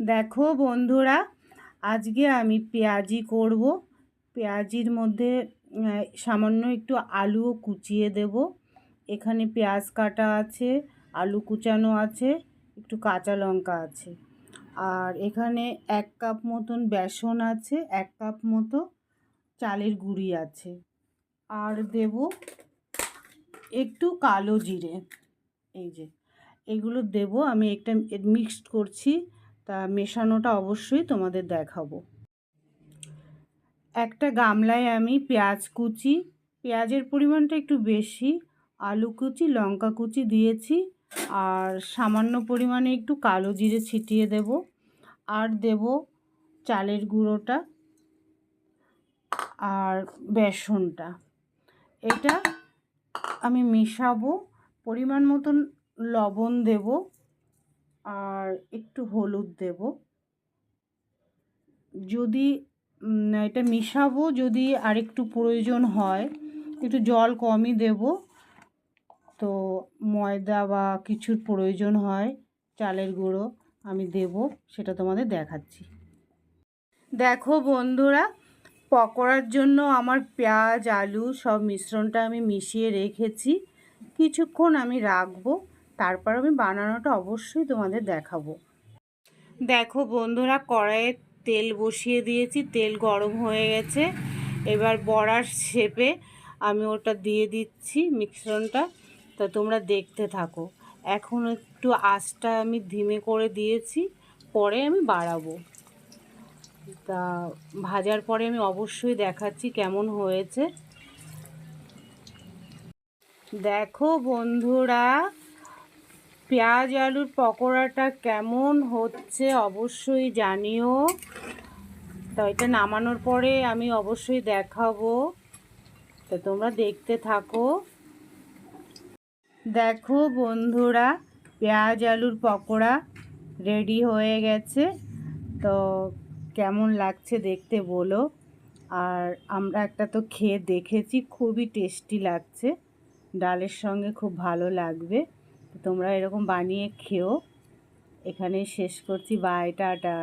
দেখো বন্ধুরা, আজকে আমি পেঁয়াজি করব। পেঁয়াজির মধ্যে সামান্য একটু আলুও কুচিয়ে দেব। এখানে পেঁয়াজ কাটা আছে, আলু কুচানো আছে, একটু কাঁচা লঙ্কা আছে। আর এখানে এক কাপ মতন বেসন আছে, এক কাপ মতো চালের গুঁড়ি আছে। আর দেব একটু কালো জিরে। এই যে, এগুলো দেব, আমি একটা মিক্সড করছি। তা মেশানোটা অবশ্যই তোমাদের দেখাবো। একটা গামলায় আমি পেঁয়াজ কুচি, পেঁয়াজের পরিমাণটা একটু বেশি, আলু কুচি, লঙ্কা কুচি দিয়েছি, আর সামান্য পরিমাণে একটু কালো জিরে ছিটিয়ে দেব, আর দেব চালের গুঁড়োটা আর বেসনটা। এটা আমি মেশাবো, পরিমাণ মতন লবণ দেব আর একটু হলুদ দেব। যদি এটা মিশাবো, যদি আরেকটু প্রয়োজন হয়, একটু জল কমই দেব। তো ময়দা বা কিছুর প্রয়োজন হয়, চালের গুঁড়ো আমি দেব, সেটা তোমাদের দেখাচ্ছি। দেখো বন্ধুরা, পকোড়ার জন্য আমার পেঁয়াজ, আলু সব মিশ্রণটা আমি মিশিয়ে রেখেছি। কিছুক্ষণ আমি রাখব। তারপর আমি বানানোটা অবশ্যই তোমাদের দেখাবো। দেখো বন্ধুরা, কড়াইয়ে তেল বসিয়ে দিয়েছি, তেল গরম হয়ে গেছে। এবার বড়ার শেপে আমি ওটা দিয়ে দিচ্ছি মিশ্রণটা। তা তোমরা দেখতে থাকো। এখন একটু আঁচটা আমি ধিমে করে দিয়েছি, পরে আমি বাড়াবো। তা ভাজার পরে আমি অবশ্যই দেখাচ্ছি কেমন হয়েছে। দেখো বন্ধুরা পেঁয়াজ আলুর পকোড়াটা কেমন হচ্ছে অবশ্যই জানিও। তো এটা নামানোর পরে আমি অবশ্যই দেখাবো। তা তোমরা দেখতে থাকো। দেখো বন্ধুরা, পেঁয়াজ আলুর পকোড়া রেডি হয়ে গেছে। তো কেমন লাগছে দেখতে বলো। আর আমরা একটা তো খেয়ে দেখেছি, খুবই টেস্টি লাগছে। ডালের সঙ্গে খুব ভালো লাগবে। তোমরা এরকম বানিয়ে খেও। এখানে শেষ করছি। Bye tata.